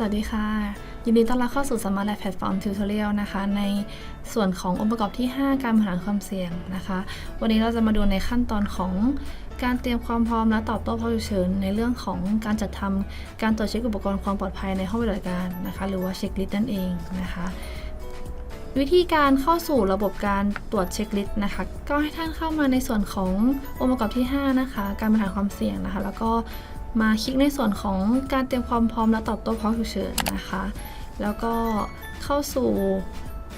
สวัสดีค่ะ ยินดีต้อนรับเข้าสู่ Smart Lab Platform Tutorial นะคะ ในส่วนขององค์ประกอบที่ 5 การบริหารความเสี่ยงนะคะ วันนี้เราจะมาดูในขั้นตอนของการเตรียมความพร้อมและตอบโต้ภาวะฉุกเฉินในเรื่องของการจัดทำการตรวจเช็คอุปกรณ์ความปลอดภัยในห้องปฏิบัติการนะคะ หรือว่าเช็คลิสต์นั่นเองนะคะ วิธีการเข้าสู่ระบบการตรวจเช็คลิสต์นะคะ ก็ให้ท่านเข้ามาในส่วนขององค์ประกอบที่ 5 นะคะ การบริหารความเสี่ยงนะคะ แล้วก็ มาคลิกในส่วนของการเตรียมความพร้อมและตอบโต้ภาวะฉุกเฉินนะคะ แล้วก็เข้าสู่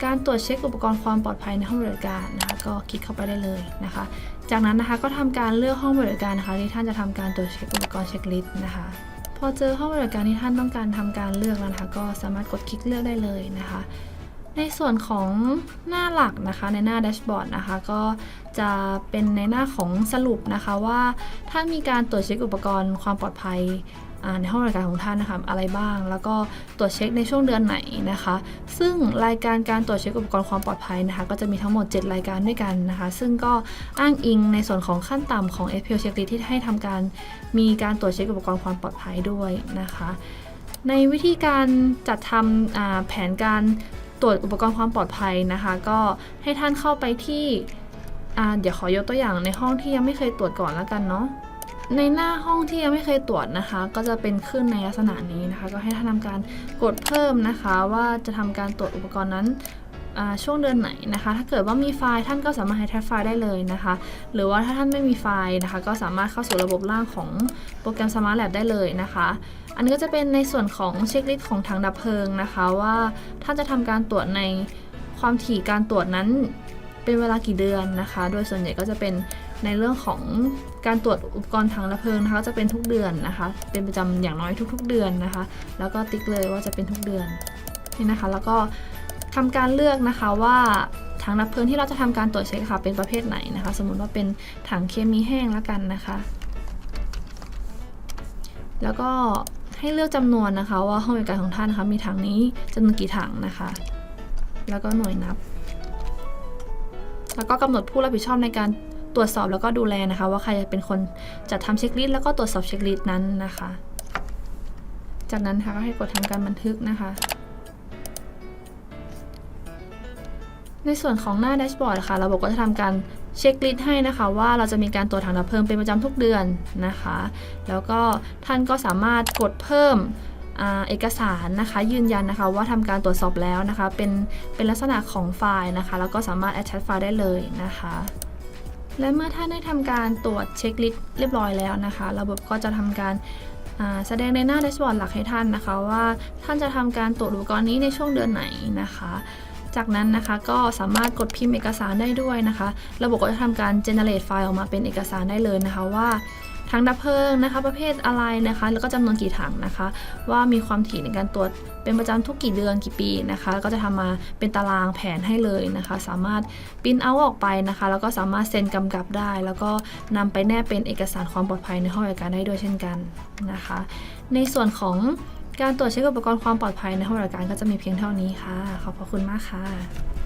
การตรวจเช็คอุปกรณ์ความปลอดภัยในห้องบริการนะคะก็คลิกเข้าไปได้เลยนะคะ จากนั้นนะคะก็ทำการเลือกห้องบริการนะคะที่ท่านจะทำการตรวจเช็คอุปกรณ์เช็คลิสต์นะคะพอเจอห้องบริการที่ท่านต้องการทำการเลือกนะคะ ก็สามารถกดคลิกเลือกได้เลยนะคะ ในส่วนของหน้าหลักนะคะในหน้าแดชบอร์ดนะคะก็จะเป็นในหน้าของสรุปนะคะว่าท่านมีการตรวจเช็คอุปกรณ์ความปลอดภัยในห้องบริการของท่านนะคะอะไรบ้าง แล้วก็ตรวจเช็คในช่วงเดือนไหนนะคะ ซึ่งรายการการตรวจเช็คอุปกรณ์ความปลอดภัยนะคะ ก็จะมีทั้งหมด 7 รายการด้วยกันนะคะ ซึ่งก็อ้างอิงในส่วนของขั้นต่ำของ FPL Checklist ที่ให้ทำการมีการตรวจเช็คอุปกรณ์ความปลอดภัยด้วยนะคะ ในวิธีการจัดทำแผนการ ตรวจอุปกรณ์ความปลอดภัยนะคะ ก็ให้ท่านเข้าไปที่อ่าเดี๋ยวขอยกตัวอย่างในห้องที่ยังไม่เคยตรวจก่อนแล้วกันเนาะในหน้าห้องที่ยังไม่เคยตรวจนะคะ ก็จะเป็นขึ้นในลักษณะนี้นะคะ ก็ให้ท่านทำการกดเพิ่มนะคะ ว่าจะทำการตรวจอุปกรณ์นั้น ช่วงเดือนไหนนะคะ ถ้าเกิดว่ามีไฟล์ท่านก็สามารถให้แท็บไฟล์ได้เลยนะคะ หรือว่าถ้าท่านไม่มีไฟล์นะคะ ก็สามารถเข้าสู่ระบบล่างของโปรแกรม Smart Lab ได้เลยนะคะ อันนี้ก็จะเป็นในส่วนของเช็คลิสต์ของถังดับเพลิงนะคะว่าท่านจะทำการตรวจในความถี่การตรวจนั้นเป็นเวลากี่เดือนนะคะ โดยส่วนใหญ่ก็จะเป็นในเรื่องของการตรวจอุปกรณ์ถังดับเพลิงนะคะจะเป็นทุกเดือนนะคะ เป็นประจำอย่างน้อยทุก ๆ เดือนนะคะ แล้วก็ติ๊กเลยว่าจะเป็นทุกเดือนนี่นะคะ แล้วก็ ทำการเลือกนะคะว่าถังดับเพลิงที่เราจะทำการตรวจเช็คค่ะเป็นประเภทไหนนะคะ สมมุติว่าเป็นถังเคมีแห้งแล้วกันนะคะ แล้วก็ให้เลือกจำนวนนะคะ ว่าห้องบริการของท่านนะคะมีถังนี้จำนวนกี่ถังนะคะ แล้วก็หน่วยนับ แล้วก็กำหนดผู้รับผิดชอบในการตรวจสอบแล้วก็ดูแลนะคะ ว่าใครจะเป็นคนจัดทำเช็คลิสต์แล้วก็ตรวจสอบเช็คลิสต์นั้นนะคะ จากนั้นค่ะก็ให้กดทำการบันทึกนะคะ ในส่วนของหน้าแดชบอร์ดค่ะ ระบบก็จะทำการเช็คลิสต์ให้นะคะ ว่าเราจะมีการตรวจถังดับเพลิงเป็นประจำทุกเดือนนะคะ แล้วก็ท่านก็สามารถกดเพิ่มอเอกสารนะคะ ยืนยันนะคะว่าทำการตรวจสอบแล้วนะคะ เป็นเป็นลักษณะของไฟล์นะคะ แล้วก็สามารถ attach ไฟล์ได้เลยนะคะ และเมื่อท่านได้ทำการตรวจเช็คลิสต์เรียบร้อยแล้วนะคะ ระบบก็จะทำการแสดงในหน้าแดชบอร์ดหลักให้ท่านนะคะ ว่าท่านจะทำการตรวจอุปกรณ์นี้ในช่วงเดือนไหนนะคะ จากนั้นนะคะก็สามารถกดพิมพ์เอกสารได้ด้วยนะคะ ระบบก็จะทำการ generate ไฟล์ออกมาเป็นเอกสารได้เลยนะคะว่าถังดับเพลิงนะคะ ประเภทอะไรนะคะ แล้วก็จำนวนกี่ถังนะคะ ว่ามีความถี่ในการตรวจเป็นประจำทุกกี่เดือนกี่ปีนะคะ ก็จะทำมาเป็นตารางแผนให้เลยนะคะ สามารถปิ้นเอาออกไปนะคะ แล้วก็สามารถเซ็นกำกับได้ แล้วก็นำไปแนบเป็นเอกสารความปลอดภัยในห้องบริการได้ด้วยเช่นกันนะคะ ในส่วนของ การตรวจเช็คอุปกรณ์ความปลอดภัยในห้องบริการก็จะมีเพียงเท่านี้ค่ะ ขอบพระคุณมากค่ะ